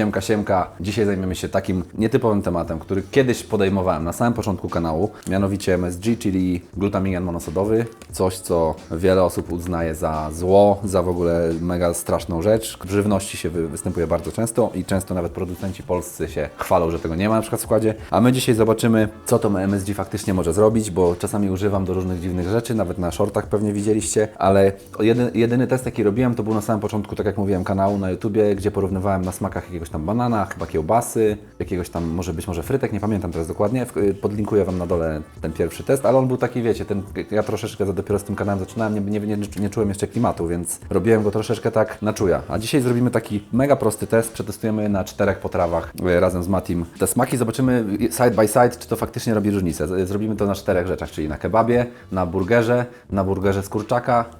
Siemka, siemka. Dzisiaj zajmiemy się takim nietypowym tematem, który kiedyś podejmowałem na samym początku kanału, mianowicie MSG, czyli glutaminian monosodowy. Coś, co wiele osób uznaje za zło, za w ogóle mega straszną rzecz. W żywności się wy- występuje bardzo często i często nawet producenci polscy się chwalą, że tego nie ma na przykład w składzie. A my dzisiaj zobaczymy, co to MSG faktycznie może zrobić, bo czasami używam do różnych dziwnych rzeczy, nawet na shortach pewnie widzieliście, ale jedyny, jedyny test, jaki robiłem, to był na samym początku, tak jak mówiłem, kanału na YouTubie, gdzie porównywałem na smakach jakiegoś tam banana, chyba kiełbasy, jakiegoś tam, może być może frytek, nie pamiętam teraz dokładnie. Y, Podlinkuję Wam na dole ten pierwszy test, ale on był taki, wiecie, ten, ja troszeczkę dopiero z tym kanałem zaczynałem, nie, nie, nie, nie czułem jeszcze klimatu, więc robiłem go troszeczkę tak na czuja. A dzisiaj zrobimy taki mega prosty test, przetestujemy na czterech potrawach y, razem z Matim te smaki, zobaczymy side by side, czy to faktycznie robi różnicę. Zrobimy to na czterech rzeczach, czyli na kebabie, na burgerze, na burgerze z kurczaka y,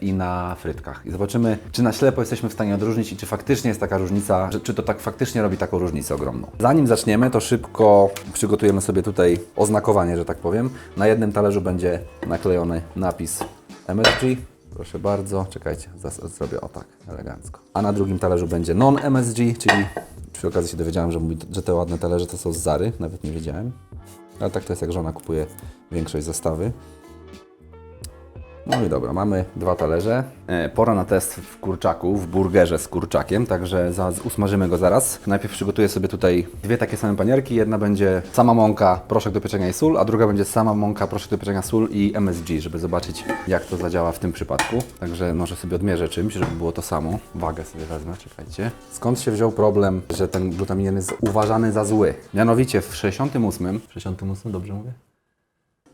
i na frytkach. I zobaczymy, czy na ślepo jesteśmy w stanie odróżnić i czy faktycznie jest taka różnica, czy to tak faktycznie robi taką różnicę ogromną. Zanim zaczniemy, to szybko przygotujemy sobie tutaj oznakowanie, że tak powiem. Na jednym talerzu będzie naklejony napis MSG. Proszę bardzo, czekajcie, zrobię o tak, elegancko. A na drugim talerzu będzie non-MSG, czyli przy okazji się dowiedziałem, że, że te ładne talerze to są z Zary, nawet nie wiedziałem. Ale tak to jest, jak żona kupuje większość zestawy. No i dobra, mamy dwa talerze. E, pora na test w kurczaku, w burgerze z kurczakiem, także za, usmażymy go zaraz. Najpierw przygotuję sobie tutaj dwie takie same panierki. Jedna będzie sama mąka, proszek do pieczenia i sól, a druga będzie sama mąka, proszek do pieczenia, sól i MSG, żeby zobaczyć jak to zadziała w tym przypadku. Także może sobie odmierzę czymś, żeby było to samo. Wagę sobie wezmę, czekajcie. Skąd się wziął problem, że ten glutamin jest uważany za zły? Mianowicie w 68, 68 dobrze mówię?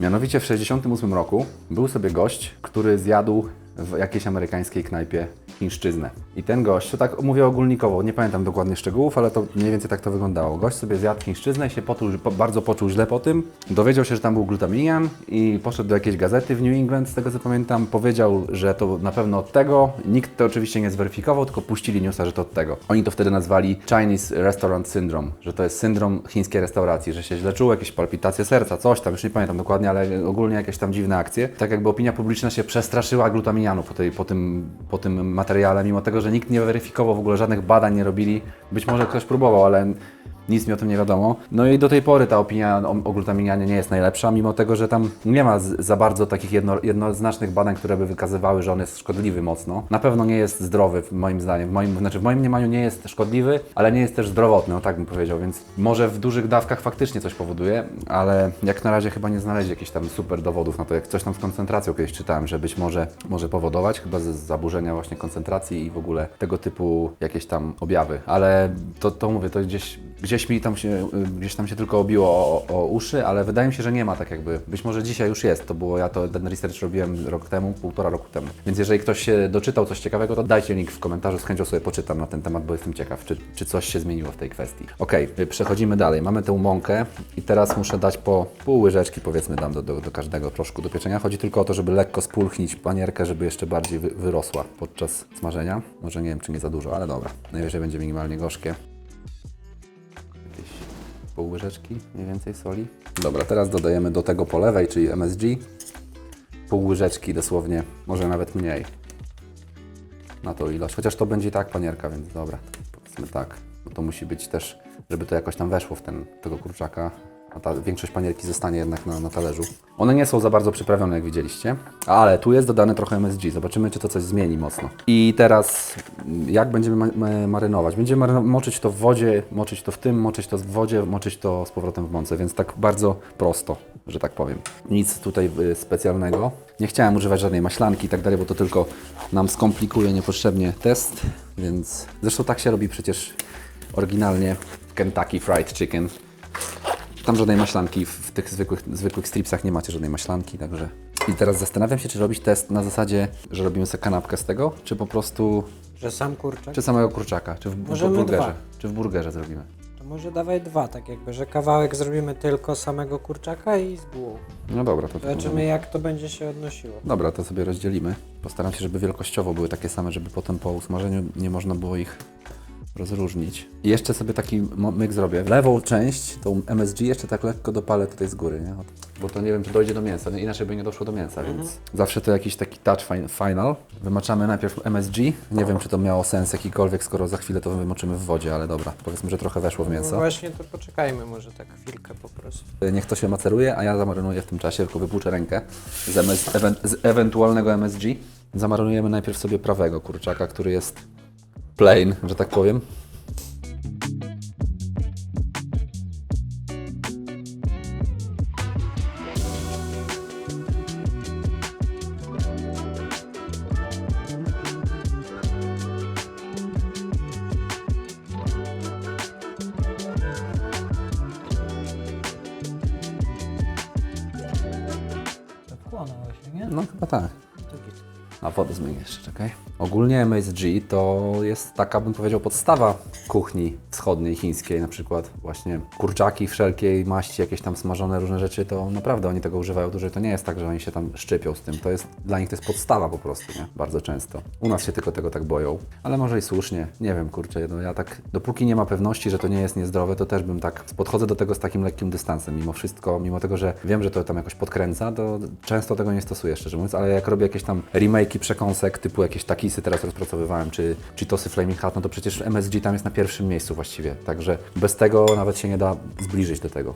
Mianowicie w 68 roku był sobie gość, który zjadł w jakiejś amerykańskiej knajpie chińszczyznę. I ten gość, to tak mówię ogólnikowo, nie pamiętam dokładnie szczegółów, ale to mniej więcej tak to wyglądało. Gość sobie zjadł chińszczyznę się poczuł, po, bardzo poczuł źle po tym. Dowiedział się, że tam był glutaminian i poszedł do jakiejś gazety w New England, z tego co pamiętam. Powiedział, że to na pewno od tego. Nikt to oczywiście nie zweryfikował, tylko puścili newsa, że to od tego. Oni to wtedy nazwali Chinese Restaurant Syndrome, że to jest syndrom chińskiej restauracji, że się źle czuł, jakieś palpitacje serca, coś tam, już nie pamiętam dokładnie, ale ogólnie jakieś tam dziwne akcje. Tak jakby opinia publiczna się przestraszyła glutaminianu po, tej, po, tym, po tym materiale, mimo tego, że nikt nie weryfikował w ogóle żadnych badań, nie robili. Być może ktoś próbował, ale nic mi o tym nie wiadomo. No i do tej pory ta opinia o, glutaminianie nie jest najlepsza, mimo tego, że tam nie ma za bardzo takich jedno, jednoznacznych badań, które by wykazywały, że on jest szkodliwy mocno. Na pewno nie jest zdrowy, moim zdaniem. W moim, znaczy w moim mniemaniu nie jest szkodliwy, ale nie jest też zdrowotny, o tak bym powiedział, więc może w dużych dawkach faktycznie coś powoduje, ale jak na razie chyba nie znaleźli jakichś tam super dowodów na to, jak coś tam z koncentracją kiedyś czytałem, że być może może powodować, chyba ze zaburzenia właśnie koncentracji i w ogóle tego typu jakieś tam objawy, ale to, to mówię, to gdzieś, gdzieś mi tam się, y, gdzieś tam się tylko obiło o, o uszy, ale wydaje mi się, że nie ma tak jakby, być może dzisiaj już jest, to było, ja to ten research robiłem rok temu, półtora roku temu, więc jeżeli ktoś się doczytał coś ciekawego, to dajcie link w komentarzu, z chęcią sobie poczytam na ten temat, bo jestem ciekaw, czy, czy coś się zmieniło w tej kwestii. Y, przechodzimy dalej, mamy tę mąkę i teraz muszę dać po pół łyżeczki, powiedzmy, dam do, do, do każdego proszku do pieczenia, chodzi tylko o to, żeby lekko spulchnić panierkę, żeby jeszcze bardziej wy, wyrosła podczas smażenia, może nie wiem, czy nie za dużo, ale dobra, najwyżej będzie minimalnie gorzkie pół łyżeczki mniej więcej soli. Dobra, teraz dodajemy do tego po lewej, czyli MSG, pół łyżeczki dosłownie, może nawet mniej na tą ilość. Chociaż to będzie i tak panierka, więc dobra, powiedzmy tak. Bo to musi być też, żeby to jakoś tam weszło w ten, tego kurczaka. A ta większość panierki zostanie jednak na, na talerzu. One nie są za bardzo przyprawione, jak widzieliście, ale tu jest dodane trochę MSG. Zobaczymy, czy to coś zmieni mocno. I teraz, jak będziemy ma ma marynować? Będziemy moczyć to w wodzie, moczyć to w tym, moczyć to w wodzie, moczyć to z powrotem w mące, więc tak bardzo prosto, że tak powiem. Nic tutaj y, specjalnego. Nie chciałem używać żadnej maślanki i tak dalej, bo to tylko nam skomplikuje niepotrzebnie test, więc zresztą tak się robi przecież oryginalnie Kentucky Fried Chicken. Tam żadnej maślanki, w w tych zwykłych, zwykłych stripsach nie macie żadnej maślanki, także... I teraz zastanawiam się, czy robić test na zasadzie, że robimy sobie kanapkę z tego, czy po prostu... Że sam kurczak? Czy samego kurczaka, czy w, w Możemy burgerze. dwa. Czy w burgerze zrobimy. To może dawaj dwa, tak jakby, że kawałek zrobimy tylko samego kurczaka i z bułą. No dobra, to... to Zobaczymy jak to będzie się odnosiło. Dobra, to sobie rozdzielimy. Postaram się, żeby wielkościowo były takie same, żeby potem po usmażeniu nie można było ich rozróżnić. I jeszcze sobie taki myk zrobię. Lewą część, tą MSG, jeszcze tak lekko dopalę tutaj z góry, nie? Bo to nie wiem, czy dojdzie do mięsa, no inaczej by nie doszło do mięsa, więc zawsze to jakiś taki touch fin- final. Wymaczamy najpierw MSG. Nie wiem, czy to miało sens jakikolwiek, skoro za chwilę to wymoczymy w wodzie, ale dobra, powiedzmy, że trochę weszło w No mięso. właśnie, to poczekajmy może tak chwilkę po prostu. Niech to się maceruje, a ja zamarynuję w tym czasie, tylko wypłuczę rękę z, MS, ewen, z ewentualnego MSG. Zamarynujemy najpierw sobie prawego kurczaka, który jest plain, że tak powiem. Nie? No chyba tak. A wodę zmienię jeszcze, czekaj. Ogólnie MSG to jest taka, bym powiedział, podstawa kuchni wschodniej, chińskiej, na przykład właśnie kurczaki wszelkiej maści, jakieś tam smażone różne rzeczy, to naprawdę oni tego używają dużo to nie jest tak, że oni się tam szczypią z tym. To jest, dla nich to jest podstawa po prostu, nie? Bardzo często. U nas się tylko tego tak boją, ale może i słusznie. Nie wiem, kurczę, no ja tak, dopóki nie ma pewności, że to nie jest niezdrowe, to też bym tak, podchodzę do tego z takim lekkim dystansem, mimo wszystko, mimo tego, że wiem, że to tam jakoś podkręca, to często tego nie stosuję, szczerze mówiąc, ale jak robię jakieś tam remake'i przekąsek, typu jakieś takisy teraz rozpracowywałem, czy Cheetosy Flaming Hot, no to przecież MSG tam jest na pierwszym miejscu właściwie, także bez tego nawet się nie da zbliżyć do tego.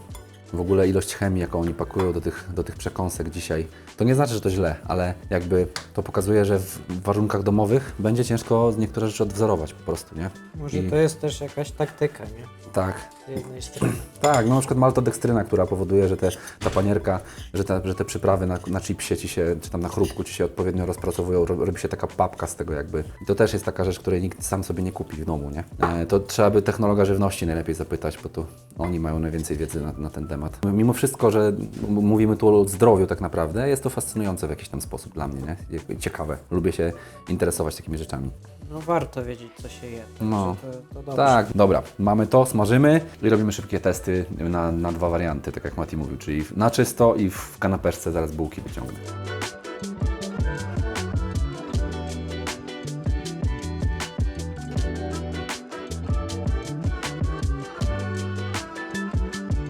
W ogóle ilość chemii, jaką oni pakują do tych, do tych przekąsek dzisiaj, to nie znaczy, że to źle, ale jakby to pokazuje, że w warunkach domowych będzie ciężko niektóre rzeczy odwzorować po prostu, nie? Może I- to jest też jakaś taktyka, nie? Tak, Jednej strony. tak, no na przykład maltodekstryna, która powoduje, że te, ta panierka, że te, że te przyprawy na, na chipsie ci się, czy tam na chrupku ci się odpowiednio rozpracowują, ro- robi się taka papka z tego jakby. I to też jest taka rzecz, której nikt sam sobie nie kupi w domu, nie? E, to trzeba by technologa żywności najlepiej zapytać, bo to oni mają najwięcej wiedzy na, na ten temat. Mimo wszystko, że mówimy tu o zdrowiu tak naprawdę, jest to fascynujące w jakiś tam sposób dla mnie, nie? Ciekawe. Lubię się interesować takimi rzeczami. No warto wiedzieć, co się je. także No. To, to dobrze. Tak, dobra. Mamy to, smażymy i robimy szybkie testy na, na dwa warianty, tak jak Mati mówił, czyli na czysto i w kanapeczce zaraz bułki wyciągnę.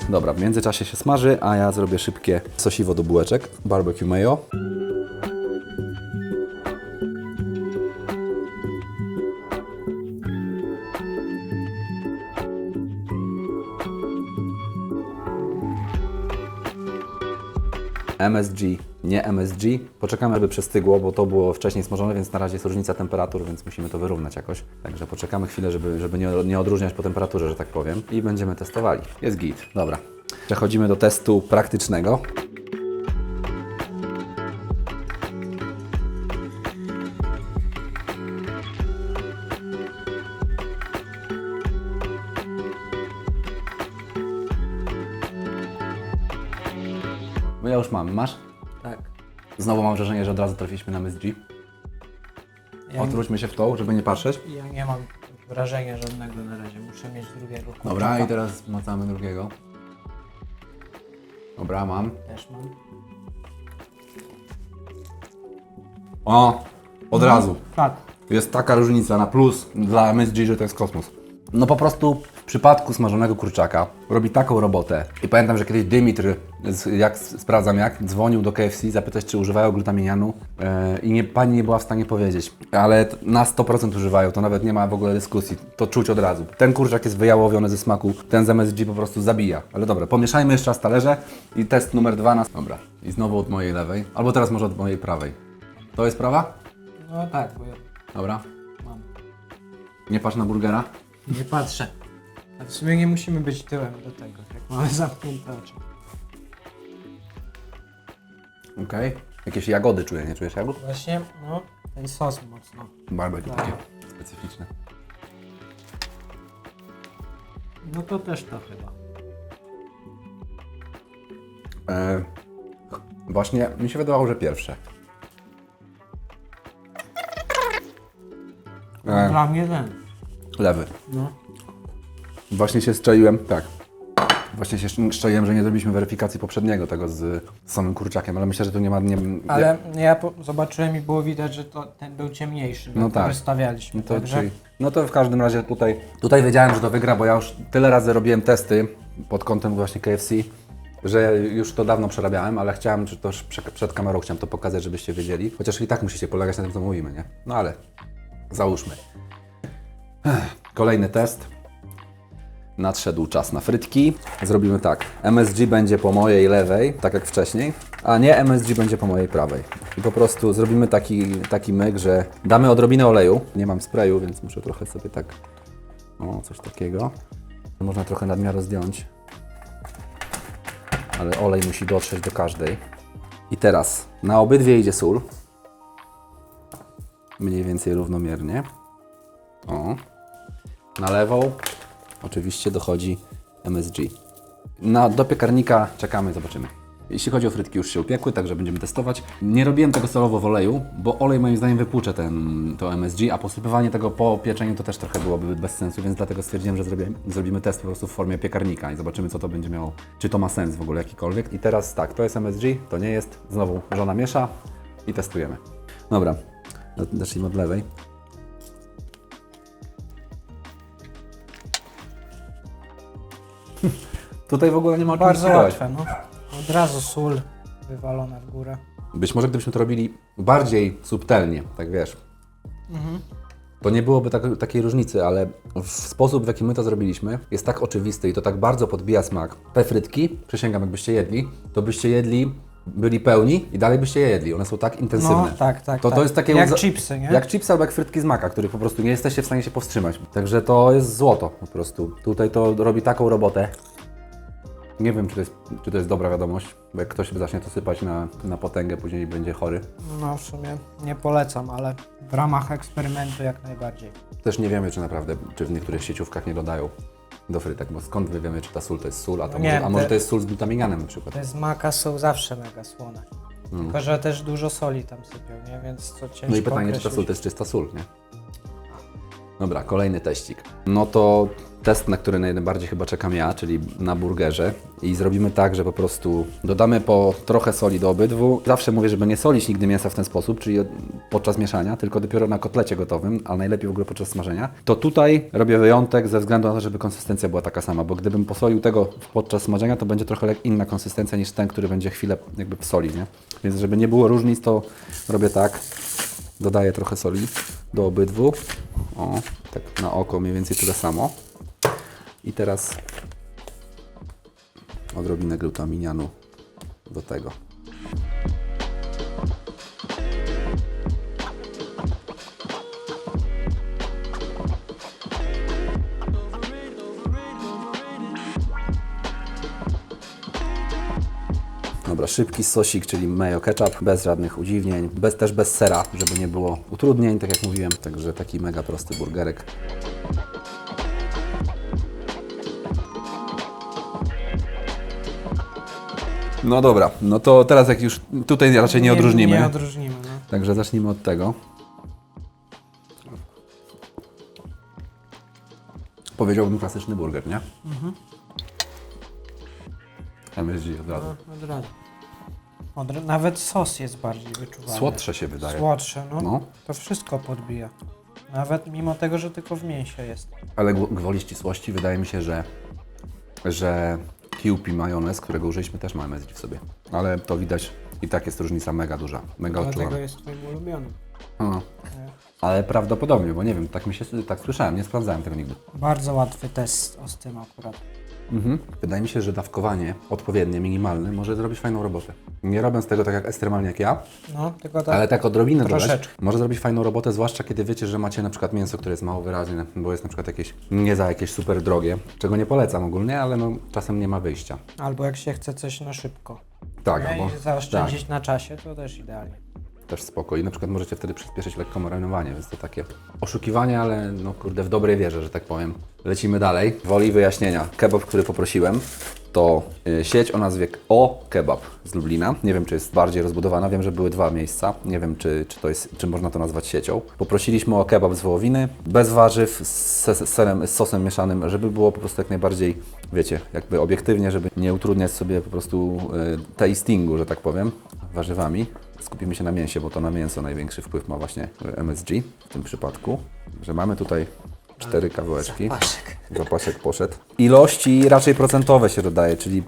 Dobra, w międzyczasie się smaży, a ja zrobię szybkie sosiwo do bułeczek, barbecue mayo. MSG, nie MSG. Poczekamy, aby przestygło, bo to było wcześniej smażone, więc na razie jest różnica temperatur, więc musimy to wyrównać jakoś. Także poczekamy chwilę, żeby, żeby nie, nie odróżniać po temperaturze, że tak powiem. I będziemy testowali. Jest git. Dobra. Przechodzimy do testu praktycznego. Masz? Tak. Znowu mam wrażenie, że od razu trafiliśmy na MSG. Ja, Odwróćmy się w to, żeby nie patrzeć. ja nie mam wrażenia żadnego na razie. Muszę mieć drugiego kurczaka. Dobra, i teraz macamy drugiego. Dobra, mam. Też mam. O! Od razu. Tak. Jest taka różnica na plus dla MSG, że to jest kosmos. No po prostu w przypadku smażonego kurczaka robi taką robotę. I pamiętam, że kiedyś Dymitr, jak sprawdzam jak, dzwonił do KFC zapytać, czy używają glutaminianu e, i nie, pani nie była w stanie powiedzieć. Ale na 100% używają, to nawet nie ma w ogóle dyskusji. To czuć od razu. Ten kurczak jest wyjałowiony ze smaku, ten z MSG po prostu zabija. Ale dobra, pomieszajmy jeszcze raz talerze i test numer dwa na... Dobra, i znowu od mojej lewej, albo teraz może od mojej prawej. To jest prawa? No tak, bo ja Dobra. mam. Nie patrz na burgera. Nie patrzę. A w sumie nie musimy być tyłem do tego, jak mamy zamknięte oczy. Okej. Jakieś jagody czuję, nie czujesz jagód? Właśnie, no, ten sos mocno. Barbecue Tak. takie specyficzne. No to też to chyba. E, właśnie mi się wydawało, że pierwsze. E, Dla mnie ten. lewy. No. Właśnie się strzeliłem, tak. Właśnie się szczaiłem, że nie zrobiliśmy weryfikacji poprzedniego tego z samym kurczakiem, ale myślę, że tu nie ma... Nie, Ale ja po, zobaczyłem i było widać, że to, ten był ciemniejszy, No tak. wystawialiśmy. No to, także czyli, no to w każdym razie tutaj, tutaj wiedziałem, że to wygra, bo ja już tyle razy robiłem testy pod kątem właśnie KFC, że już to dawno przerabiałem, ale chciałem, czy też prze- przed kamerą chciałem to pokazać, żebyście wiedzieli. Chociaż i tak musicie polegać na tym, co mówimy, nie? No ale załóżmy. Kolejny test. Nadszedł czas na frytki. Zrobimy tak. MSG będzie po mojej lewej, tak jak wcześniej, a nie MSG będzie po mojej prawej. I po prostu zrobimy taki, taki myk, że damy odrobinę oleju. Nie mam sprayu, więc muszę trochę sobie tak... O, coś takiego. Można trochę nadmiarę zdjąć. Ale olej musi dotrzeć do każdej. I teraz na obydwie idzie sól. Mniej więcej równomiernie. O. Na lewą oczywiście dochodzi MSG. Na, do piekarnika czekamy, zobaczymy. Jeśli chodzi o frytki, już się upiekły, także będziemy testować. Nie robiłem tego solowo w oleju, bo olej moim zdaniem wypłucze ten, to MSG, a posypywanie tego po pieczeniu to też trochę byłoby bez sensu, więc dlatego stwierdziłem, że zrobię, zrobimy test po prostu w formie piekarnika i zobaczymy, co to będzie miało, czy to ma sens w ogóle jakikolwiek. I teraz tak, to jest MSG, to nie jest. Znowu żona miesza i testujemy. Dobra, zacznijmy od lewej. Tutaj w ogóle nie ma o czym bardzo dyskutować. łatwe, no. Od razu sól wywalona w górę. Być może gdybyśmy to robili bardziej subtelnie, tak wiesz, to nie byłoby tak, takiej różnicy, ale w sposób, w jaki my to zrobiliśmy, jest tak oczywisty i to tak bardzo podbija smak. Te frytki, przysięgam, jakbyście jedli, to byście jedli, byli pełni i dalej byście je jedli. One są tak intensywne. No, tak, tak, To, to tak. jest takie Jak uza- chipsy, nie? Jak chipsy albo jak frytki z maka, których po prostu nie jesteście w stanie się powstrzymać. Także to jest złoto po prostu. Tutaj to robi taką robotę. Nie wiem, czy to jest, czy to jest dobra wiadomość, bo jak ktoś zacznie to sypać na, na potęgę, później będzie chory. No w sumie nie polecam, ale w ramach eksperymentu jak najbardziej. Też nie wiemy, czy naprawdę, czy w niektórych sieciówkach nie dodają do frytek, bo skąd my wiemy, czy ta sól to jest sól, a, to nie, może, a może te- to jest sól z glutamiganem na przykład. Te z maka są zawsze mega słone. Mm. Tylko, że też dużo soli tam sypią, nie? Więc to ciężko No i pytanie, czy ta określić. sól to jest czysta sól, nie? Dobra, kolejny teścik. No to test, na który najbardziej chyba czekam ja, czyli na burgerze. I zrobimy tak, że po prostu dodamy po trochę soli do obydwu. Zawsze mówię, żeby nie solić nigdy mięsa w ten sposób, czyli od- podczas mieszania, tylko dopiero na kotlecie gotowym, a najlepiej w ogóle podczas smażenia. To tutaj robię wyjątek ze względu na to, żeby konsystencja była taka sama, bo gdybym posolił tego podczas smażenia, to będzie trochę inna konsystencja niż ten, który będzie chwilę jakby w soli, nie? Więc żeby nie było różnic, to robię tak. Dodaję trochę soli do obydwu. O, tak na oko mniej więcej tyle samo. I teraz odrobinę glutaminianu do tego. Dobra, szybki sosik, czyli mayo ketchup, bez żadnych udziwnień, bez, też bez sera, żeby nie było utrudnień, tak jak mówiłem. Także taki mega prosty burgerek. No dobra, no to teraz jak już tutaj raczej nie odróżnimy. Nie odróżnimy, no. Także zacznijmy od tego. Powiedziałbym klasyczny burger, nie? MSG od razu. no od razu. Od, nawet sos jest bardziej wyczuwalny. Słodsze się wydaje. Słodsze, no. No, To wszystko podbija. Nawet mimo tego, że tylko w mięsie jest. ale gw- gwoli ścisłości wydaje mi się, że, że Kewpie majonez, którego użyliśmy, też ma MSG w sobie. Ale to widać i tak jest różnica mega duża, mega Dlatego odczuwalna. jest twoim ulubionym. No. Ale prawdopodobnie, bo nie wiem, tak mi się tak słyszałem, nie sprawdzałem tego nigdy. Bardzo łatwy test o z tym akurat. Mhm. Wydaje mi się, że dawkowanie odpowiednie, minimalne może zrobić fajną robotę. Nie robiąc tego tak jak ekstremalnie jak ja, No, tylko tak. ale tak odrobinę dodać, Troszeczkę. może zrobić fajną robotę, zwłaszcza kiedy wiecie, że macie na przykład mięso, które jest mało wyraźne, bo jest na przykład jakieś nie za jakieś super drogie, czego nie polecam ogólnie, ale no czasem nie ma wyjścia. Albo jak się chce coś na szybko. Tak, No albo i zaoszczędzić na czasie, to też idealnie. tak, też spoko. I na przykład możecie wtedy przyspieszyć lekko marynowanie, więc to takie oszukiwanie, ale no kurde, w dobrej wierze, że tak powiem. Lecimy dalej. Woli wyjaśnienia. Kebab, który poprosiłem, to y, sieć o nazwie O Kebab z Lublina. Nie wiem, czy jest bardziej rozbudowana. Wiem, że były dwa miejsca. Nie wiem, czy, czy, to jest, czy można to nazwać siecią. Poprosiliśmy o kebab z wołowiny, bez warzyw, z, serem, z sosem mieszanym, żeby było po prostu jak najbardziej, wiecie, jakby obiektywnie, żeby nie utrudniać sobie po prostu y, tastingu, że tak powiem, warzywami. Skupimy się na mięsie, bo to na mięso największy wpływ ma właśnie MSG w tym przypadku. Że mamy tutaj cztery kawałeczki. Paszek. Zapaszek poszedł. Ilości raczej procentowe się dodaje, czyli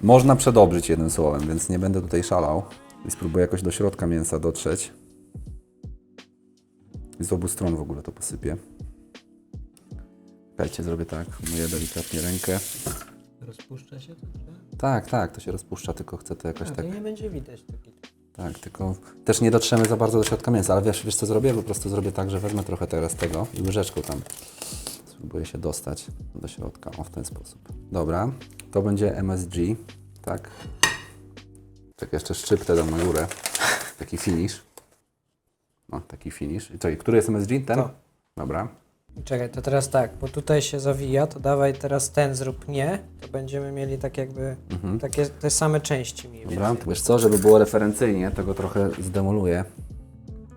można przedobrzyć jednym słowem, więc nie będę tutaj szalał. I spróbuję jakoś do środka mięsa dotrzeć. I z obu stron w ogóle to posypię. Czekajcie, zrobię tak. Myję delikatnie rękę. Rozpuszcza się to? Tak, tak, to się rozpuszcza, tylko chcę to jakoś A, tak... to nie będzie widać taki. Tak, tylko też nie dotrzemy za bardzo do środka mięsa, ale wiesz, wiesz co zrobię? Po prostu zrobię tak, że wezmę trochę teraz tego i łyżeczką tam spróbuję się dostać do środka, o w ten sposób. Dobra, to będzie MSG, tak? Tak jeszcze szczyptę dam na górę, taki finish. No, taki finish. I czekaj, który jest MSG? Ten? To. Dobra. Czekaj, to teraz tak, bo tutaj się zawija, to dawaj teraz ten zrób nie, to będziemy mieli tak jakby takie te same części mniej Dobra, więcej. wiesz co, żeby było referencyjnie, to go trochę zdemoluję,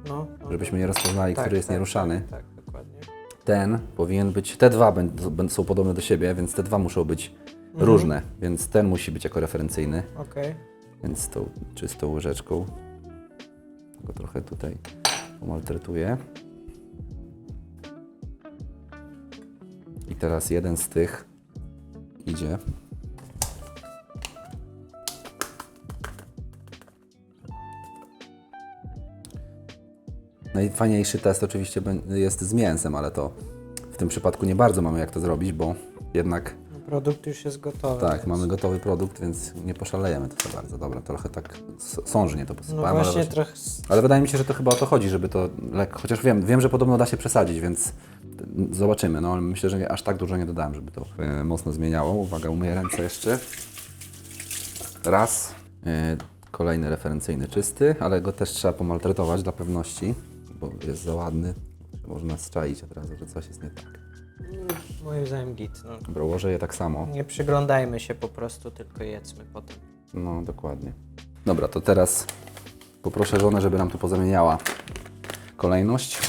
No, no, żebyśmy nie rozpoznali, tak, który jest tak, nieruszany. Tak, tak, dokładnie. ten powinien być, te dwa będą, są podobne do siebie, więc te dwa muszą być Mhm. różne, więc ten musi być jako referencyjny, Okej. więc tą czystą łyżeczką go trochę tutaj pomaltretuję. Teraz jeden z tych idzie. Najfajniejszy test oczywiście jest z mięsem, ale to w tym przypadku nie bardzo mamy jak to zrobić, bo jednak No, produkt już jest gotowy. tak, więc- mamy gotowy produkt, więc nie poszalejemy to za bardzo. Dobra, trochę tak sążnie to No posypałem, ale, właśnie właśnie- trochę... ale wydaje mi się, że to chyba o to chodzi, żeby to lekko, chociaż wiem, wiem, że podobno da się przesadzić, więc zobaczymy. No ale myślę, że nie, aż tak dużo nie dodałem, żeby to e, mocno zmieniało. Uwaga, umyję ręce jeszcze. Raz. E, kolejny referencyjny czysty, ale go też trzeba pomaltretować dla pewności, bo jest za ładny. Można strzaić od razu, że coś jest nie tak. Moim zdaniem git, no. Dobra, ułożę je tak samo. Nie przyglądajmy się po prostu, tylko jedzmy potem. No, dokładnie. Dobra, to teraz poproszę żonę, żeby nam tu pozamieniała kolejność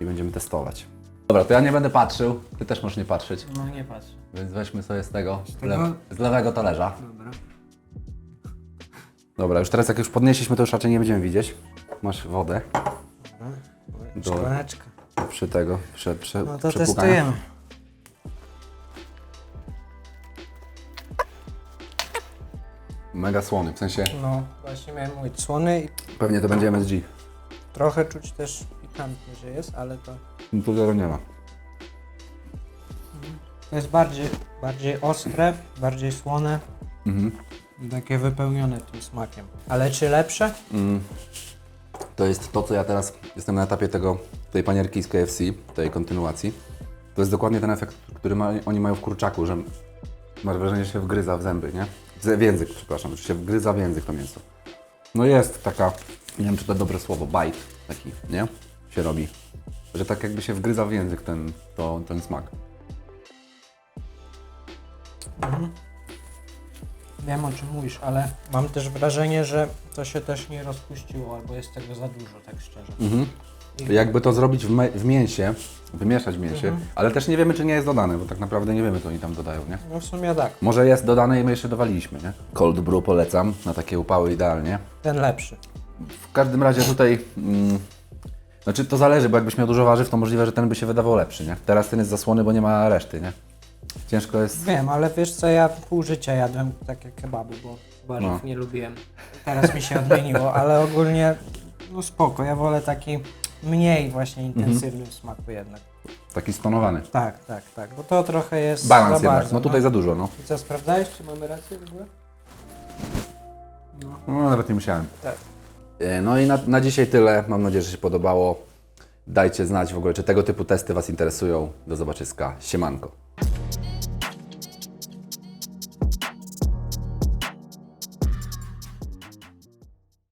i będziemy testować. Dobra, to ja nie będę patrzył, ty też możesz nie patrzeć, No nie patrz. więc weźmy sobie z tego, z, tego? lew, z lewego talerza. Dobra. Dobra, już teraz jak już podnieśliśmy, to już raczej nie będziemy widzieć. Masz wodę Do- Szklaneczka. przy tego, przy, przy, No to testujemy. Mega słony, w sensie No, właśnie miałem mówić. Słony i pewnie to będzie MSG. trochę czuć też pikantnie, że jest, ale to, Tu zero nie ma. to jest bardziej, bardziej ostre, bardziej słone Mhm. takie wypełnione tym smakiem. Ale czy lepsze? Mm. To jest to, co ja teraz jestem na etapie tego, tej panierki z KFC, tej kontynuacji. To jest dokładnie ten efekt, który ma, oni mają w kurczaku, że masz wrażenie, że się wgryza w zęby, nie? Z- W język, przepraszam, że się wgryza w język to mięso. No jest taka, nie wiem czy to dobre słowo, bite taki, nie? Się robi. Że tak jakby się wgryza w język ten, to, ten smak. Wiem o czym mówisz, ale mam też wrażenie, że to się też nie rozpuściło, albo jest tego za dużo, tak szczerze. Mhm. Jakby to zrobić w, me- w mięsie, wymieszać w mięsie, Mhm. ale też nie wiemy, czy nie jest dodane, bo tak naprawdę nie wiemy, co oni tam dodają, nie? No w sumie tak, Może jest dodane i my jeszcze dowaliliśmy, nie? Cold brew polecam, na takie upały idealnie. ten lepszy. W każdym razie tutaj, mm, znaczy to zależy, bo jakbyś miał dużo warzyw, to możliwe, że ten by się wydawał lepszy, nie? Teraz ten jest zasłony, bo nie ma reszty, nie? Ciężko jest... Wiem, ale wiesz co, ja pół życia jadłem takie kebaby, bo warzyw No. nie lubiłem. Teraz mi się odmieniło, ale ogólnie no spoko, ja wolę taki mniej właśnie intensywny w smaku jednak. Taki stonowany. Tak, tak, tak, bo to trochę jest Balans za jednak, bardzo. no tutaj za dużo, no. I co, sprawdzałeś, czy mamy rację w ogóle? No nawet nie musiałem. Tak. E, No i na, na dzisiaj tyle. Mam nadzieję, że się podobało. Dajcie znać w ogóle, czy tego typu testy Was interesują. Do zobaczyska. Siemanko.